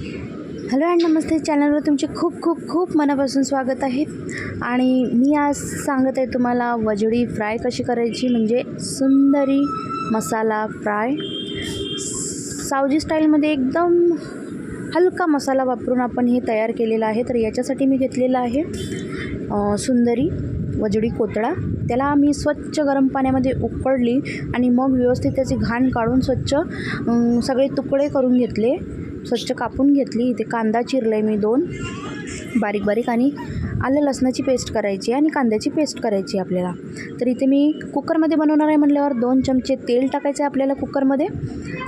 Hello and नमस्ते. चॅनलवर तुमचे खूप खूप खूप मनापासून स्वागत आहे. आणि मी आज सांगत आहे तुम्हाला वजडी फ्राय कशी करायची म्हणजे सुंदरी मसाला फ्राय. सावजी स्टाईलमध्ये एकदम हलका मसाला वापरून आपण हे तयार केलेलं आहे. तर याच्यासाठी मी घेतलेलं आहे सुंदरी वजडी कोतळा त्याला मी स्वच्छ गरम पाण्यामध्ये उकडली आणि मग व्यवस्थित त्याची घाण काढून स्वच्छ सगळे तुकडे करून घेतले. स्वच्छ कापून घेतली. इथे कांदा चिरले मी दोन. बारीक बारीक आणि आलं लसणाची पेस्ट करायची आणि कांद्याची पेस्ट करायची आपल्याला. तर इथे मी कुकरमध्ये बनवणार आहे म्हटल्यावर दोन चमचे तेल टाकायचं आहे आपल्याला कुकरमध्ये.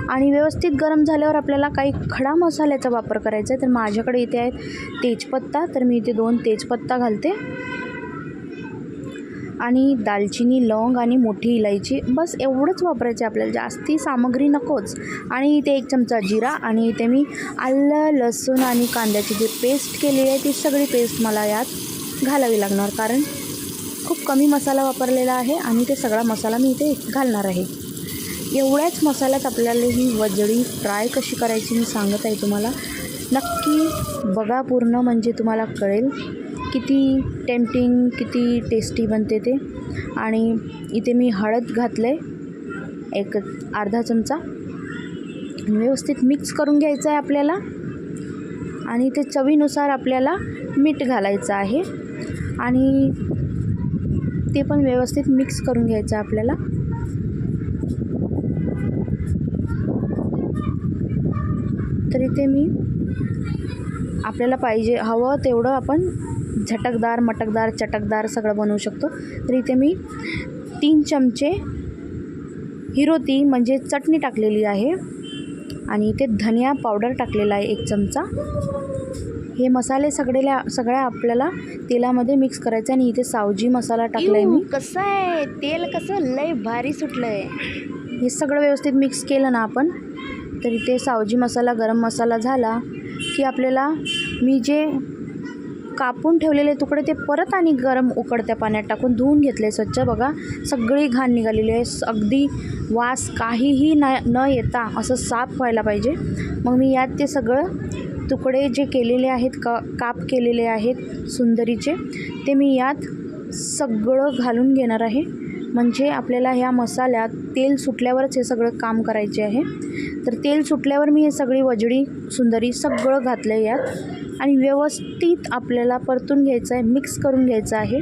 आणि व्यवस्थित गरम झाल्यावर आपल्याला काही खडा मसाल्याचा वापर करायचा आहे. तर माझ्याकडे इथे आहेत तेजपत्ता. तर मी इथे दोन तेजपत्ता घालते. आणि दालचिनी लवंग आणि मोठी इलायची. बस एवढंच वापरायचं आहे आपल्याला. जास्ती सामग्री नकोच. आणि इथे एक चमचा जिरा आणि इथे मी आलं लसूण आणि कांद्याची जी पेस्ट केलेली आहे ती सगळी पेस्ट मला यात घालावी लागणार. कारण खूप कमी मसाला वापरलेला आहे आणि ते सगळा मसाला मी इथे घालणार आहे. एवढ्याच मसाल्यात आपल्याला ही वजडी फ्राय कशी करायची मी सांगत आहे तुम्हाला. नक्की बघा पूर्ण म्हणजे तुम्हाला कळेल. किती टेम्पटिंग किती टेस्टी बनते ते. आणि इथे मी हळद घातलं आहे एक अर्धा चमचा. व्यवस्थित मिक्स करून घ्यायचं आहे आपल्याला. आणि ते चवीनुसार आपल्याला मीठ घालायचं आहे. आणि ते पण व्यवस्थित मिक्स करून घ्यायचं आहे आपल्याला. तर इथे मी आपल्याला पाहिजे हवं तेवढं आपण झटकदार मटकदार चटकदार सगळं बनवू शकतो. तर इथे मी तीन चमचे हिरोती म्हणजे चटणी टाकलेली आहे. आणि इथे धनिया पावडर टाकलेला आहे एक चमचा. हे मसाले सगळेल्या सगळ्या आपल्याला तेलामध्ये मिक्स करायचे आणि इथे सावजी मसाला टाकला आहे मी. कसं आहे तेल कसं? लय भारी सुटलं आहे हे सगळं व्यवस्थित मिक्स केलं ना आपण तर इथे सावजी मसाला गरम मसाला झाला की आपल्याला मी जे कापून ठेवलेले तुकडे ते परत आणि गरम उकडत्या पाण्यात टाकून धुवून घेतले स्वच्छ. बघा सगळी घाण निघालेली आहे. अगदी वास काहीही न न येता असं साफ व्हायला पाहिजे. मग मी यात ते सगळं तुकडे जे केलेले आहेत का काप केलेले आहेत सुंदरीचे ते मी यात सगळं घालून घेणार आहे. म्हणजे आपल्याला ह्या मसाल्यात तेल सुटल्यावरच हे सगळं काम करायचे आहे. तर तेल सुटल्यावर मी हे सगळी वजडी सुंदरी सगळं घातलं आहे यात. आणि व्यवस्थित आपल्याला परतून घ्यायचं आहे मिक्स करून घ्यायचं आहे.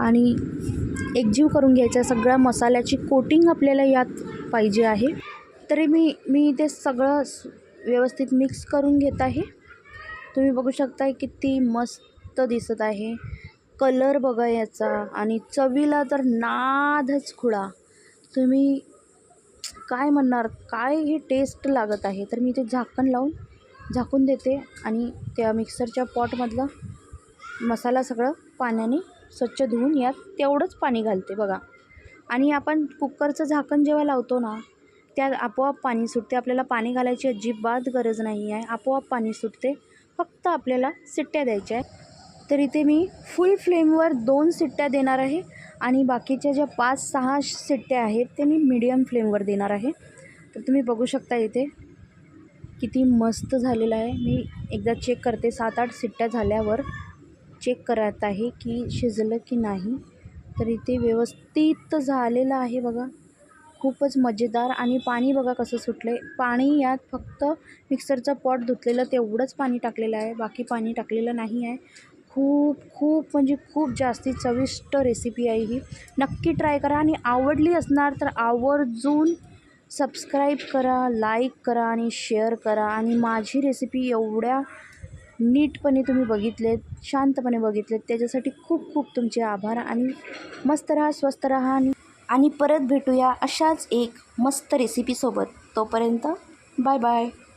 आणि एकजीव करून घ्यायचा आहे सगळ्या मसाल्याची कोटिंग आपल्याला यात पाहिजे आहे. तरी मी मी ते सगळं व्यवस्थित मिक्स करून घेत आहे. तुम्ही बघू शकता किती मस्त दिसत आहे. कलर बघा याचा आणि चवीला तर नादच खुळा. तुम्ही काय म्हणणार काय हे टेस्ट लागत आहे? तर मी ते झाकण लावून झाकून देते आणि त्या मिक्सरच्या पॉटमधलं मसाला सगळं पाण्याने स्वच्छ धुवून यात तेवढंच पाणी घालते बघा. आणि आपण कुकरचं झाकण जेव्हा लावतो ना त्यात आपोआप पाणी सुटते. आपल्याला पाणी घालायची अजिबात गरज नाही आहे. आपोआप पाणी सुटते. फक्त आपल्याला सिट्ट्या द्यायच्या आहेत. तर इथे मी फुल फ्लेमवर दोन सिट्ट्या देणार आहे आणि बाकीच्या ज्या पाच सहा सिट्ट्या आहेत ते मी मीडियम फ्लेमवर देणार आहे. तर तुम्ही बघू शकता इथे किती मस्त झालेलं आहे. मी एकदा चेक करते. सात आठ सिट्ट्या झाल्यावर चेक करत आहे की शिजलं की नाही. तर इथे व्यवस्थित झालेलं आहे बघा. खूपच मजेदार आणि पाणी बघा कसं सुटलं आहे पाणी यात फक्त मिक्सरचं पॉट धुतलेलं तेवढंच पाणी टाकलेलं आहे. बाकी पाणी टाकलेलं नाही आहे. खूप खूप म्हणजे खूप जास्ती चविष्ट रेसिपी आहे ही. नक्की ट्राय करा आणि आवडली असणार तर आवर्जून सबस्क्राईब करा लाईक करा आणि शेअर करा. आणि माझी रेसिपी एवढ्या नीटपणे तुम्ही बघितलेत शांतपणे बघितलेत त्याच्यासाठी खूप खूप तुमचे आभार आणि मस्त राहा स्वस्त राहा आणि आणि परत भेटूया अशाच एक मस्त रेसिपीसोबत तोपर्यंत बाय बाय